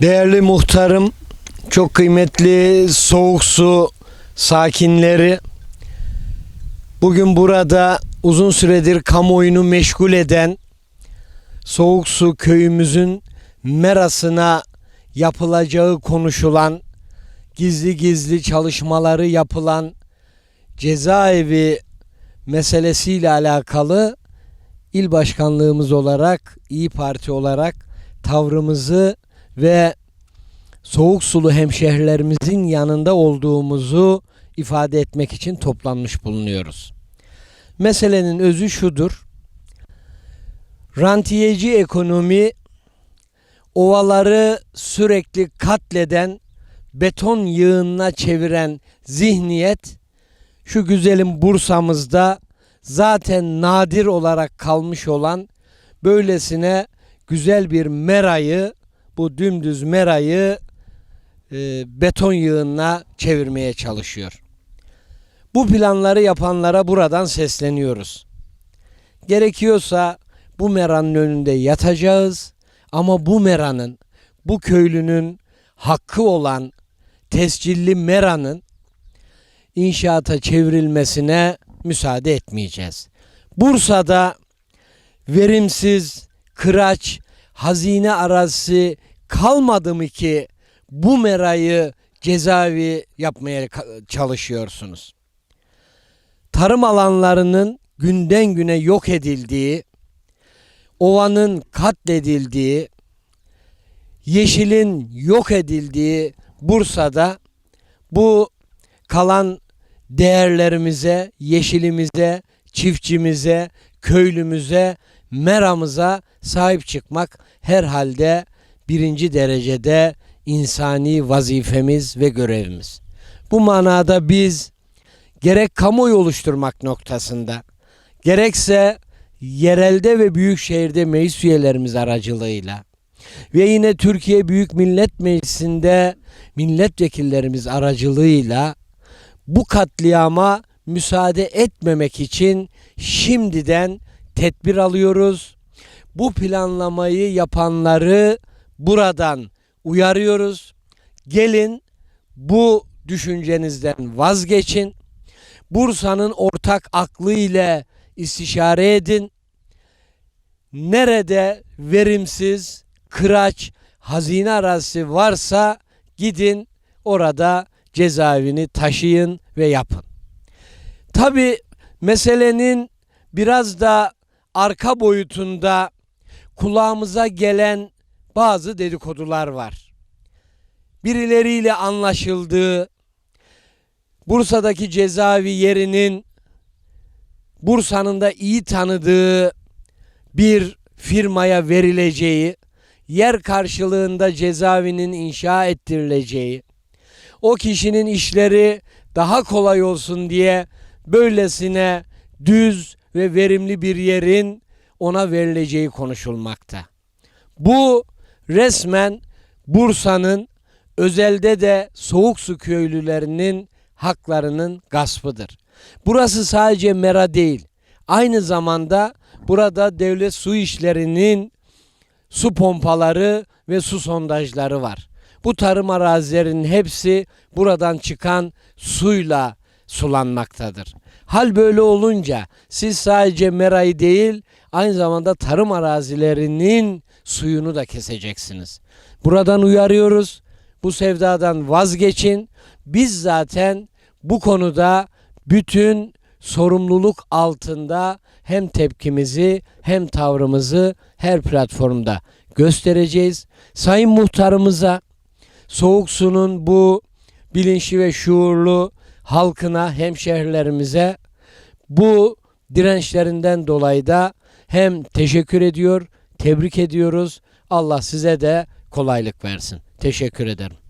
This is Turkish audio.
Değerli muhtarım, çok kıymetli soğuk su sakinleri. Bugün burada uzun süredir kamuoyunu meşgul eden Soğuk Su köyümüzün merasına yapılacağı konuşulan, gizli gizli çalışmaları yapılan cezaevi meselesiyle alakalı il başkanlığımız olarak, İyi Parti olarak tavrımızı ve soğuk sulu hemşehrilerimizin yanında olduğumuzu ifade etmek için toplanmış bulunuyoruz. Meselenin özü şudur. Rantiyeci ekonomi ovaları sürekli katleden, beton yığınına çeviren zihniyet şu güzelim Bursa'mızda zaten nadir olarak kalmış olan böylesine güzel bir merayı bu dümdüz merayı e, beton yığınına çevirmeye çalışıyor. Bu planları yapanlara buradan sesleniyoruz. Gerekiyorsa bu meranın önünde yatacağız ama bu meranın, bu köylünün hakkı olan tescilli meranın inşaata çevrilmesine müsaade etmeyeceğiz. Bursa'da verimsiz, kıraç, hazine arazisi kalmadı mı ki bu merayı cezaevi yapmaya çalışıyorsunuz? Tarım alanlarının günden güne yok edildiği, ovanın katledildiği, yeşilin yok edildiği Bursa'da bu kalan değerlerimize, yeşilimize, çiftçimize, köylümüze, meramıza sahip çıkmak herhalde birinci derecede insani vazifemiz ve görevimiz. Bu manada biz gerek kamuoyu oluşturmak noktasında, gerekse yerelde ve büyük şehirde meclis üyelerimiz aracılığıyla ve yine Türkiye Büyük Millet Meclisi'nde milletvekillerimiz aracılığıyla bu katliama müsaade etmemek için şimdiden tedbir alıyoruz. Bu planlamayı yapanları buradan uyarıyoruz. Gelin bu düşüncenizden vazgeçin. Bursa'nın ortak aklı ile istişare edin. Nerede verimsiz, kıraç, hazine arazisi varsa gidin orada cezaevini taşıyın ve yapın. Tabi meselenin biraz da arka boyutunda kulağımıza gelen bazı dedikodular var. Birileriyle anlaşıldığı, Bursa'daki cezaevi yerinin Bursa'nın da iyi tanıdığı bir firmaya verileceği, yer karşılığında cezaevinin inşa ettirileceği, o kişinin işleri daha kolay olsun diye böylesine düz ve verimli bir yerin ona verileceği konuşulmakta. Bu resmen Bursa'nın özelde de soğuk su köylülerinin haklarının gaspıdır. Burası sadece mera değil. Aynı zamanda burada devlet su işlerinin su pompaları ve su sondajları var. Bu tarım arazilerinin hepsi buradan çıkan suyla sulanmaktadır. Hal böyle olunca siz sadece merayı değil aynı zamanda tarım arazilerinin suyunu da keseceksiniz. Buradan uyarıyoruz. Bu sevdadan vazgeçin. Biz zaten bu konuda bütün sorumluluk altında hem tepkimizi hem tavrımızı her platformda göstereceğiz. Sayın muhtarımıza Soğuk Su'nun bu bilinçli ve şuurlu halkına, hemşehrilerimize bu dirençlerinden dolayı da hem teşekkür ediyor, tebrik ediyoruz. Allah size de kolaylık versin. Teşekkür ederim.